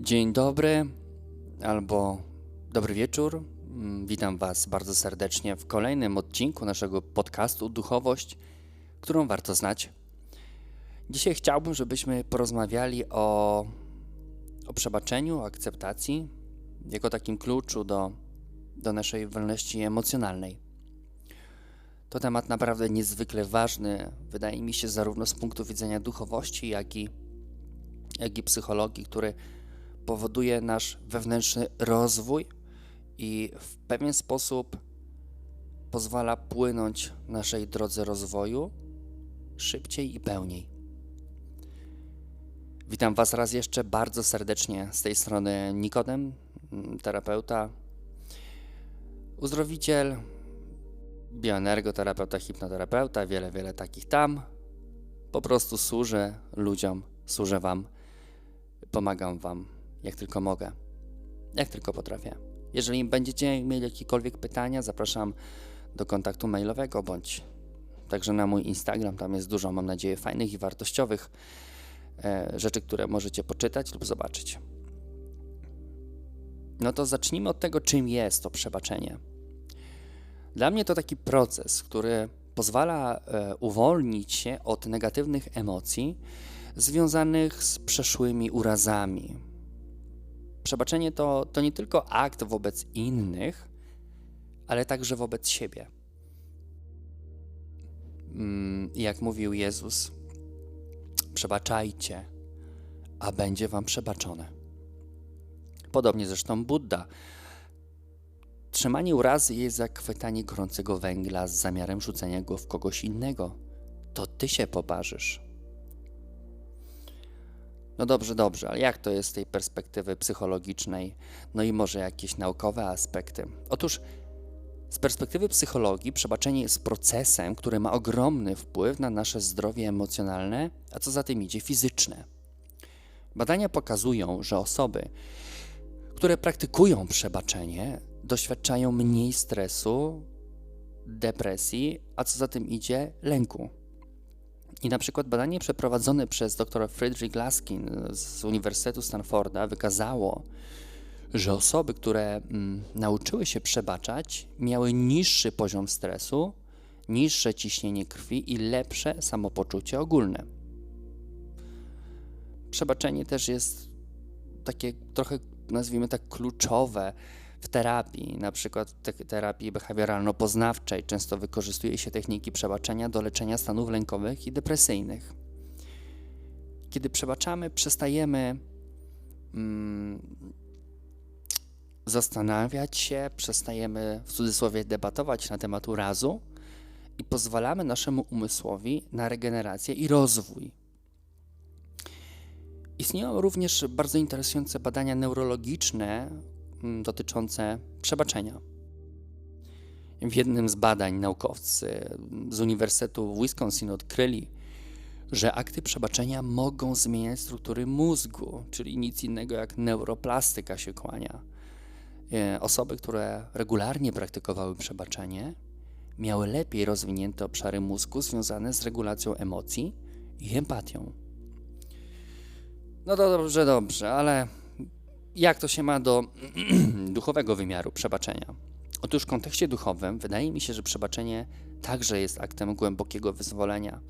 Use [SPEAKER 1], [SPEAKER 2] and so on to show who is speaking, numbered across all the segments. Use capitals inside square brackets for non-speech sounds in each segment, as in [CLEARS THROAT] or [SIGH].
[SPEAKER 1] Dzień dobry albo dobry wieczór. Mm, Witam Was bardzo serdecznie w kolejnym odcinku naszego podcastu Duchowość, którą warto znać. Dzisiaj chciałbym, żebyśmy porozmawiali o, o przebaczeniu, o akceptacji, jako takim kluczu do, do naszej wolności emocjonalnej. To temat naprawdę niezwykle ważny, wydaje mi się, zarówno z punktu widzenia duchowości, jak i, jak i psychologii, który powoduje nasz wewnętrzny rozwój i w pewien sposób pozwala płynąć naszej drodze rozwoju szybciej i pełniej. Witam Was raz jeszcze bardzo serdecznie z tej strony Nikodem, terapeuta, uzdrowiciel, bioenergoterapeuta, hipnoterapeuta, wiele, wiele takich tam. Po prostu służę ludziom, służę Wam, pomagam Wam jak tylko mogę, jak tylko potrafię. Jeżeli będziecie mieli jakiekolwiek pytania, zapraszam do kontaktu mailowego bądź także na mój Instagram. Tam jest dużo, mam nadzieję, fajnych i wartościowych e, rzeczy, które możecie poczytać lub zobaczyć. No to zacznijmy od tego, czym jest to przebaczenie. Dla mnie to taki proces, który pozwala e, uwolnić się od negatywnych emocji związanych z przeszłymi urazami. Przebaczenie to, to nie tylko akt wobec innych, ale także wobec siebie. Mm, Jak mówił Jezus, przebaczajcie, a będzie wam przebaczone. Podobnie zresztą Buddha. Trzymanie urazy jest jak chwytanie gorącego węgla z zamiarem rzucenia go w kogoś innego. To ty się poparzysz. No dobrze, dobrze, ale jak to jest z tej perspektywy psychologicznej, no i może jakieś naukowe aspekty? Otóż z perspektywy psychologii przebaczenie jest procesem, który ma ogromny wpływ na nasze zdrowie emocjonalne, a co za tym idzie fizyczne. Badania pokazują, że osoby, które praktykują przebaczenie, doświadczają mniej stresu, depresji, a co za tym idzie lęku. I na przykład badanie przeprowadzone przez dr Friedrich Laskin z Uniwersytetu Stanforda wykazało, że osoby, które mm, nauczyły się przebaczać, miały niższy poziom stresu, niższe ciśnienie krwi i lepsze samopoczucie ogólne. Przebaczenie też jest takie trochę, nazwijmy tak, kluczowe w terapii, na przykład terapii behawioralno-poznawczej. Często wykorzystuje się techniki przebaczenia do leczenia stanów lękowych i depresyjnych. Kiedy przebaczamy, przestajemy mm, zastanawiać się, przestajemy w cudzysłowie debatować na temat urazu i pozwalamy naszemu umysłowi na regenerację i rozwój. Istnieją również bardzo interesujące badania neurologiczne dotyczące przebaczenia. W jednym z badań naukowcy z Uniwersytetu w Wisconsin odkryli, że akty przebaczenia mogą zmieniać struktury mózgu, czyli nic innego jak neuroplastyka się kłania. E, Osoby, które regularnie praktykowały przebaczenie, miały lepiej rozwinięte obszary mózgu związane z regulacją emocji i empatią. No to dobrze, dobrze, ale jak to się ma do [CLEARS THROAT] duchowego wymiaru przebaczenia? Otóż w kontekście duchowym wydaje mi się, że przebaczenie także jest aktem głębokiego wyzwolenia.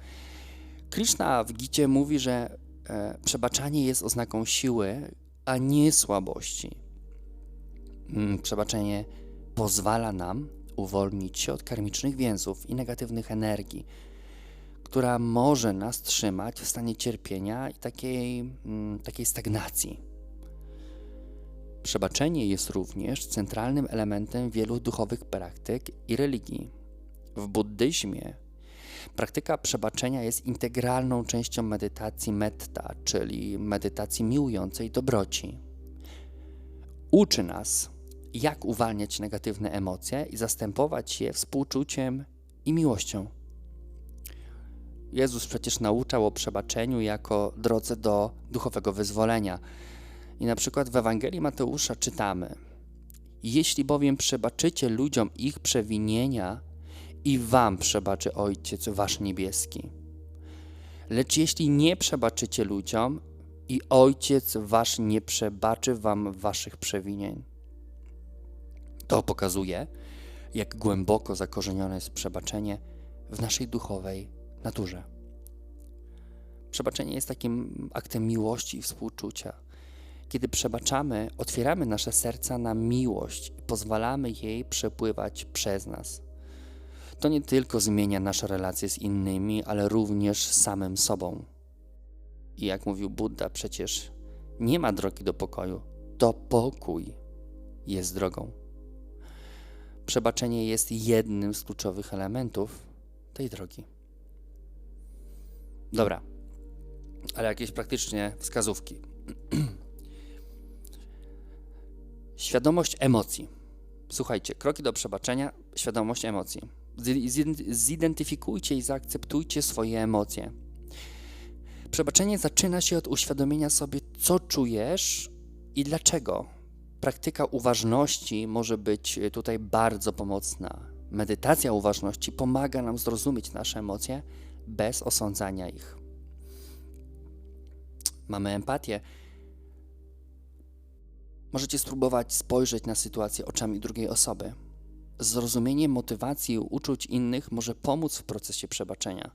[SPEAKER 1] Krishna w Gicie mówi, że e, przebaczanie jest oznaką siły, a nie słabości. Mm, Przebaczenie pozwala nam uwolnić się od karmicznych więzów i negatywnych energii, która może nas trzymać w stanie cierpienia i takiej, mm, takiej stagnacji. Przebaczenie jest również centralnym elementem wielu duchowych praktyk i religii. W buddyzmie praktyka przebaczenia jest integralną częścią medytacji metta, czyli medytacji miłującej dobroci. Uczy nas, jak uwalniać negatywne emocje i zastępować je współczuciem i miłością. Jezus przecież nauczał o przebaczeniu jako drodze do duchowego wyzwolenia. I na przykład w Ewangelii Mateusza czytamy: Jeśli bowiem przebaczycie ludziom ich przewinienia, i wam przebaczy Ojciec wasz niebieski. Lecz jeśli nie przebaczycie ludziom i Ojciec Wasz nie przebaczy Wam Waszych przewinień. To pokazuje, jak głęboko zakorzenione jest przebaczenie w naszej duchowej naturze. Przebaczenie jest takim aktem miłości i współczucia. Kiedy przebaczamy, otwieramy nasze serca na miłość i pozwalamy jej przepływać przez nas. To nie tylko zmienia nasze relacje z innymi, ale również z samym sobą. I jak mówił Buddha, przecież nie ma drogi do pokoju, to pokój jest drogą. Przebaczenie jest jednym z kluczowych elementów tej drogi. Dobra, ale jakieś praktycznie wskazówki. [CLEARS THROAT] Świadomość emocji. Słuchajcie, kroki do przebaczenia, świadomość emocji. Zidentyfikujcie i zaakceptujcie swoje emocje. Przebaczenie zaczyna się od uświadomienia sobie, co czujesz i dlaczego. Praktyka uważności może być tutaj bardzo pomocna. Medytacja uważności pomaga nam zrozumieć nasze emocje bez osądzania ich. Mamy empatię. Możecie spróbować spojrzeć na sytuację oczami drugiej osoby. Zrozumienie motywacji i uczuć innych może pomóc w procesie przebaczenia.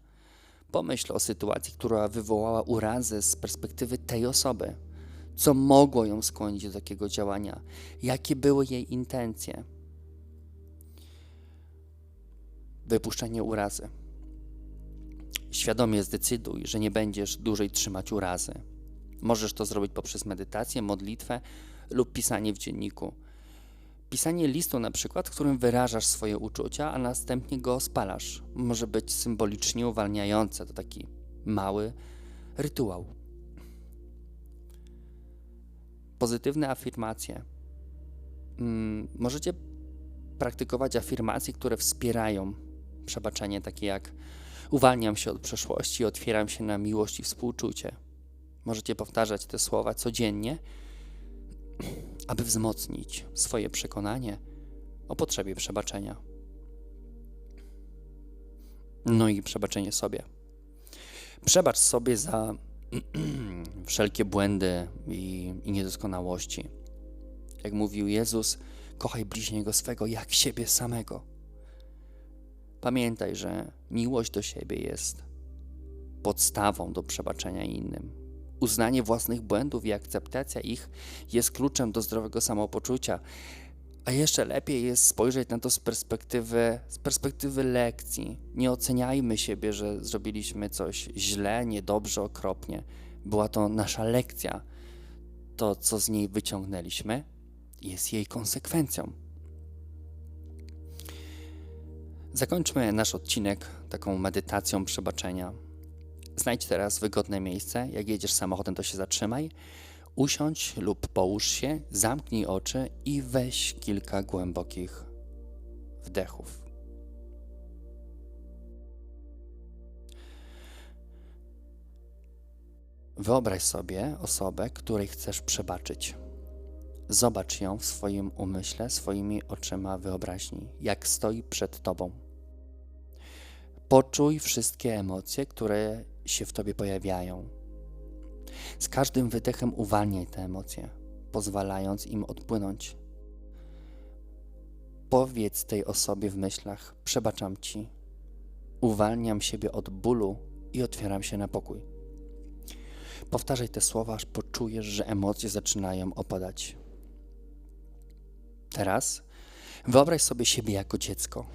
[SPEAKER 1] Pomyśl o sytuacji, która wywołała urazę z perspektywy tej osoby. Co mogło ją skłonić do takiego działania? Jakie były jej intencje? Wypuszczenie urazy. Świadomie zdecyduj, że nie będziesz dłużej trzymać urazy. Możesz to zrobić poprzez medytację, modlitwę lub pisanie w dzienniku. Pisanie listu na przykład, w którym wyrażasz swoje uczucia, a następnie go spalasz. Może być symbolicznie uwalniające. To taki mały rytuał. Pozytywne afirmacje. Hmm, możecie praktykować afirmacje, które wspierają przebaczenie, takie jak uwalniam się od przeszłości, otwieram się na miłość i współczucie. Możecie powtarzać te słowa codziennie aby wzmocnić swoje przekonanie o potrzebie przebaczenia. No i przebaczenie sobie. Przebacz sobie za [CLEARS THROAT] wszelkie błędy i, i niedoskonałości. Jak mówił Jezus, kochaj bliźniego swego jak siebie samego. Pamiętaj, że miłość do siebie jest podstawą do przebaczenia innym. Uznanie własnych błędów i akceptacja ich jest kluczem do zdrowego samopoczucia. A jeszcze lepiej jest spojrzeć na to z perspektywy, z perspektywy lekcji. Nie oceniajmy siebie, że zrobiliśmy coś źle, niedobrze, okropnie. Była to nasza lekcja. To, co z niej wyciągnęliśmy, jest jej konsekwencją. Zakończmy nasz odcinek taką medytacją przebaczenia. Znajdź teraz wygodne miejsce. Jak jedziesz samochodem, to się zatrzymaj. Usiądź lub połóż się, zamknij oczy i weź kilka głębokich wdechów. Wyobraź sobie osobę, której chcesz przebaczyć. Zobacz ją w swoim umyśle, swoimi oczyma wyobraźni, jak stoi przed tobą. Poczuj wszystkie emocje, które się w tobie pojawiają. Z każdym wydechem uwalniaj te emocje, pozwalając im odpłynąć. Powiedz tej osobie w myślach: Przebaczam ci, uwalniam siebie od bólu i otwieram się na pokój. Powtarzaj te słowa, aż poczujesz, że emocje zaczynają opadać. Teraz wyobraź sobie siebie jako dziecko.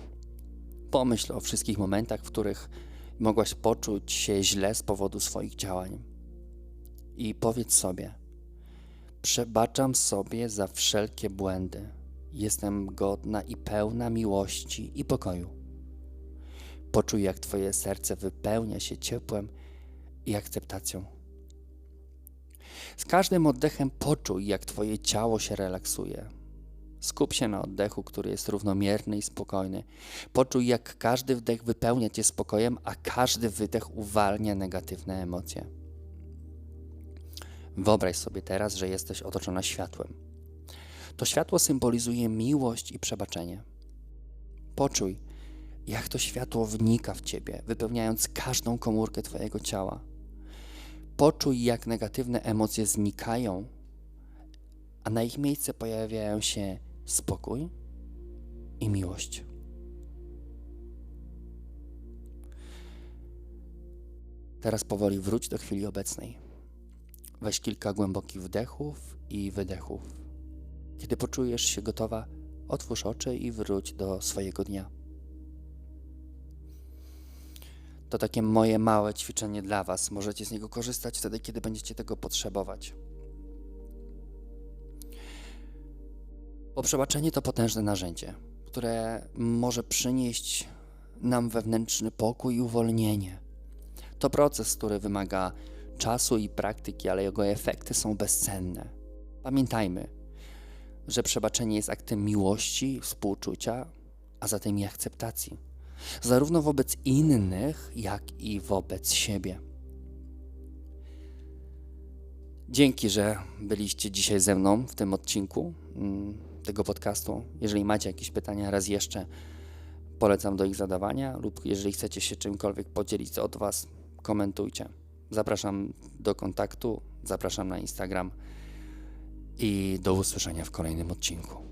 [SPEAKER 1] Pomyśl o wszystkich momentach, w których mogłaś poczuć się źle z powodu swoich działań. I powiedz sobie: Przebaczam sobie za wszelkie błędy. Jestem godna i pełna miłości i pokoju. Poczuj, jak Twoje serce wypełnia się ciepłem i akceptacją. Z każdym oddechem poczuj, jak Twoje ciało się relaksuje Skup się na oddechu, który jest równomierny i spokojny. Poczuj, jak każdy wdech wypełnia cię spokojem, a każdy wydech uwalnia negatywne emocje. Wyobraź sobie teraz, że jesteś otoczona światłem. To światło symbolizuje miłość i przebaczenie. Poczuj, jak to światło wnika w ciebie, wypełniając każdą komórkę Twojego ciała. Poczuj, jak negatywne emocje znikają, a na ich miejsce pojawiają się spokój i miłość. Teraz powoli wróć do chwili obecnej. Weź kilka głębokich wdechów i wydechów. Kiedy poczujesz się gotowa, otwórz oczy i wróć do swojego dnia. To takie moje małe ćwiczenie dla Was. Możecie z niego korzystać wtedy, kiedy będziecie tego potrzebować. Bo przebaczenie to potężne narzędzie, które może przynieść nam wewnętrzny pokój i uwolnienie. To proces, który wymaga czasu i praktyki, ale jego efekty są bezcenne. Pamiętajmy, że przebaczenie jest aktem miłości, współczucia, a zatem i akceptacji, zarówno wobec innych, jak i wobec siebie. Dzięki, że byliście dzisiaj ze mną w tym odcinku mm, tego podcastu. Jeżeli macie jakieś pytania, raz jeszcze polecam do ich zadawania, lub jeżeli chcecie się czymkolwiek podzielić od Was, komentujcie. Zapraszam do kontaktu, zapraszam na Instagram i do usłyszenia w kolejnym odcinku.